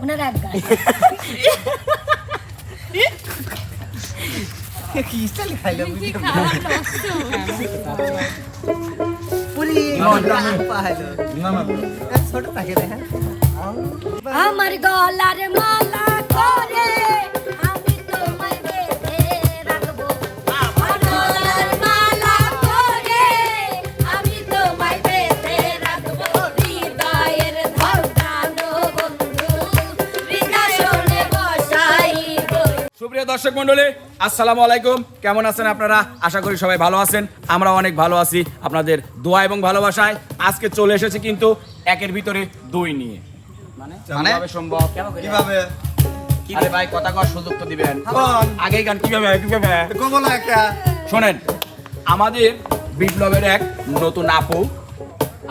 ওনার এক গাছ আমার গলার মালা করে দর্শক মন্ডলী আসসালামু আলাইকুম। কেমন আছেন আপনারা? আশা করি সবাই ভালো আছেন। আমরা অনেক ভালো আছি আপনাদের দোয়া এবং ভালোবাসায়। আজকে চলে এসেছি কিন্তু একের ভিতরে দুই নিয়ে। মানে? কীভাবে সম্ভব। কীভাবে? আরে ভাই কথা কর সুযোগ তো দিবেন। আগেই গান কীভাবে কীভাবে? শোনেন আমাদের বিপ্লবের এক নতুন আপু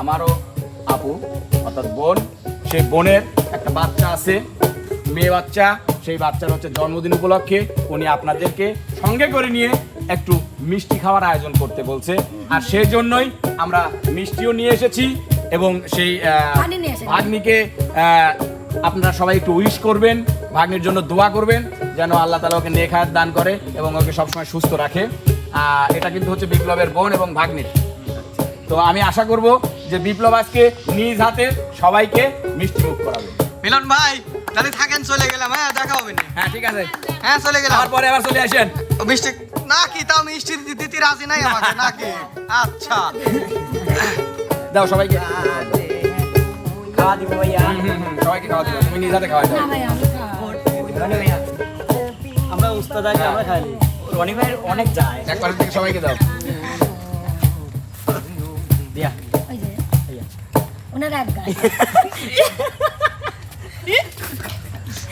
আমারও আপু অর্থাৎ বোন সেই বোনের একটা বাচ্চা আছে মেয়ে বাচ্চা। সেই বাচ্চার হচ্ছে জন্মদিন উপলক্ষে উনি আপনাদেরকে সঙ্গে করে নিয়ে একটু মিষ্টি খাওয়ার আয়োজন করতে বলছে। আর সেই জন্যই আমরা মিষ্টিও নিয়ে এসেছি এবং সেই। ভাগ্নিকে আপনারা সবাই একটু উইশ করবেন ভাগ্নির জন্য দোয়া করবেন যেন আল্লাহ তালা ওকে নেখায়াত দান করে এবং ওকে সবসময় সুস্থ রাখে। আহ, এটা কিন্তু হচ্ছে বিপ্লবের বোন এবং ভাগ্নির। তো আমি আশা করব যে বিপ্লব আজকে নিজ হাতে সবাইকে মিষ্টি মুখ করাবে। মিলন ভাই তাহলে থাকেন চলে গেলাম হ্যাঁ দেখা হবে না। হ্যাঁ ঠিক আছে। হ্যাঁ চলে গেলাম। তারপরে আবার চলে আসেন। ও মিষ্টি না কি তাও মিষ্টি দিতে- রাজি নাই আমাকে নাকি আচ্ছা। দাও সবাইকে। খাওয়া দিব ভাইয়া। খাওয়া তুমি নিজ হাতে খাওয়া দাও। আমরা উস্তাদ আছি আমরা খাই। রনি ভাইয়ের অনেক যায়। একবার থেকে সবাইকে দাও। দিয়া। ওনার এক গায়ে।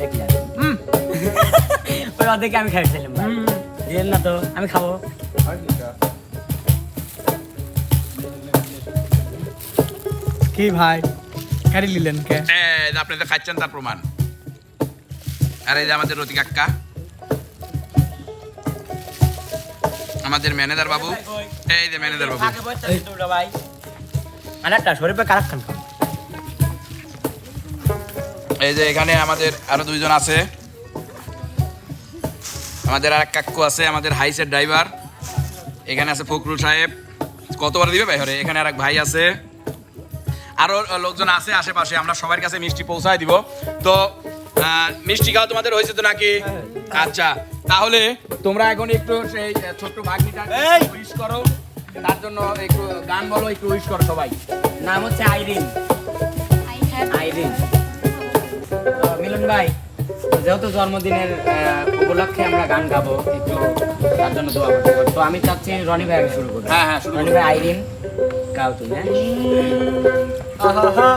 ওই অর্ধেকে আমি খাইছিলাম ভাই। দিলেন না তো আমি খাব। কি ভাই? কারি লিলেন কে? এই যে আপনি তো খাচ্ছেন তার প্রমাণ। আর এই যে আমাদের রতি কাক্কা আমাদের ম্যানেজার বাবু। এই যে ম্যানেজার বাবু। দুটো একটা শরীফে কারাক খান এই যে এখানে আমাদের আরও দুইজন আছে। আমাদের আর এক কাক্কু আছে আমাদের হাইসের ড্রাইভার এখানে আছে ফখরুল সাহেব। কতবার দিবে ভাই হরে? এখানে আর এক ভাই আছে। আরও লোকজন আছে আশেপাশে আমরা সবার কাছে মিষ্টি পৌঁছায় দিব। তো আহ, মিষ্টি খাওয়া তোমাদের হয়েছে তো নাকি? আচ্ছা তাহলে তোমরা এখন একটু সেই ছোট্ট ভাগ্নিটা উইশ করো। তার জন্য একটু গান বলো একটু উইশ করো সবাই। নাম হচ্ছে আইরিন। আইরিন। মিলন ভাই যেহেতু জন্মদিনের আহ, উপলক্ষে আমরা গান গাবো একটু তার জন্য দোয়া করতে পারি তো আমি চাচ্ছি রনি ভাই শুরু করব হ্যাঁ, হ্যাঁ, শুরু রনি ভাই আইরিন গাও তুমি হ্যাঁ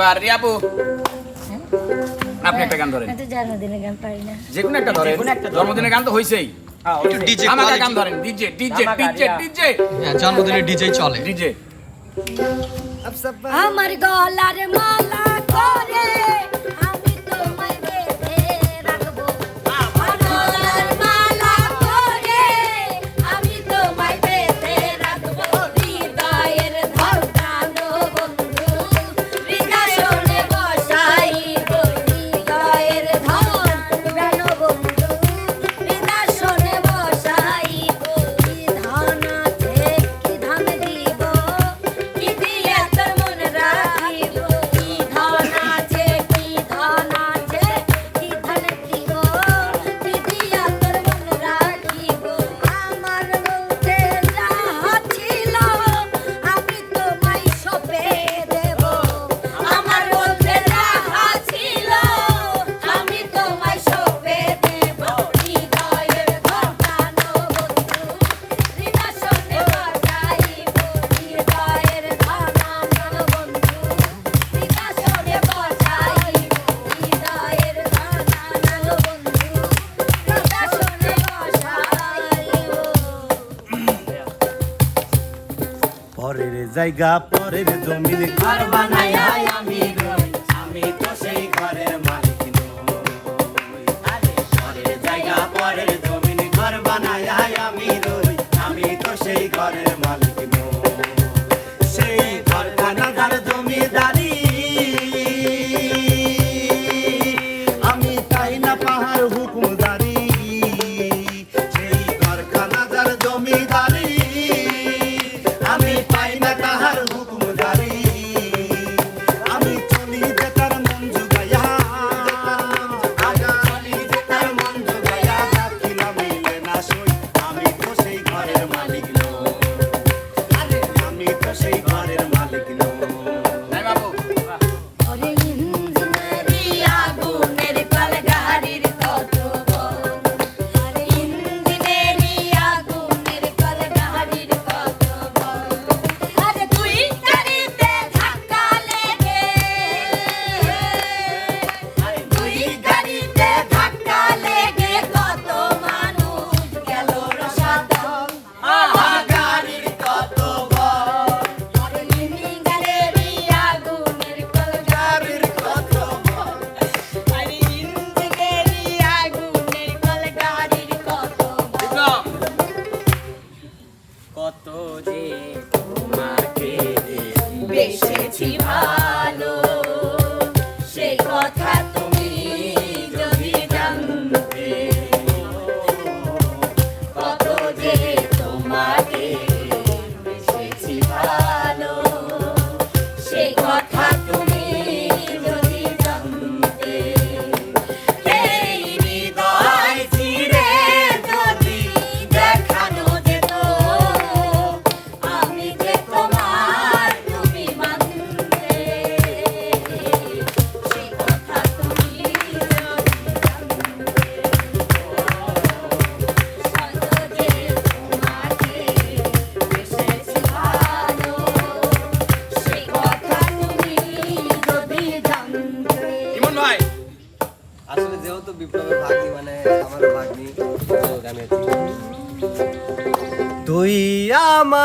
এবার রিয়াপু আপনি একটা গান ধরেন। জন্মদিনের গান পারি না। যে কোনো একটা ধরেন। জন্মদিনের গান তো হইছেই। একটু হ্যাঁ, জন্মদিনে ডিজে চলে। ডিজে। আমার গলার মালা করে জায়গা পরে জমিন ঘর বানাই আমি।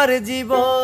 আমার জীবন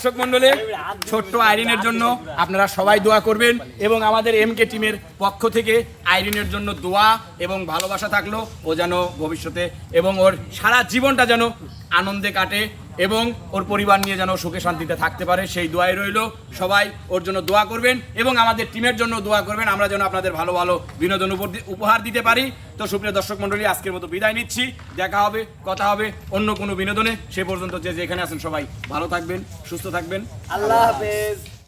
দর্শক মন্ডলী, ছোট্ট আইরিনের জন্য আপনারা সবাই দোয়া করবেন এবং আমাদের এম কে টিমের পক্ষ থেকে আইরিনের জন্য দোয়া এবং ভালোবাসা থাকল। ও যেন ভবিষ্যতে এবং ওর সারা জীবনটা যেন আনন্দে কাটে। এবং ওর পরিবার নিয়ে যেন সুখে শান্তিতে থাকতে পারে, সেই দোয়াই রইল। সবাই ওর জন্য দোয়া করবেন এবং আমাদের টিমের জন্য দোয়া করবেন। আমরা যেন আপনাদের ভালো ভালো বিনোদন উপহার দিতে পারি। তো সুপ্রিয় দর্শক মন্ডলী আজকের মতো বিদায় নিচ্ছি। দেখা হবে, কথা হবে অন্য কোনো বিনোদনে। সে পর্যন্ত যে যেখানে আছেন সবাই ভালো থাকবেন, সুস্থ থাকবেন। আল্লাহ হাফেজ।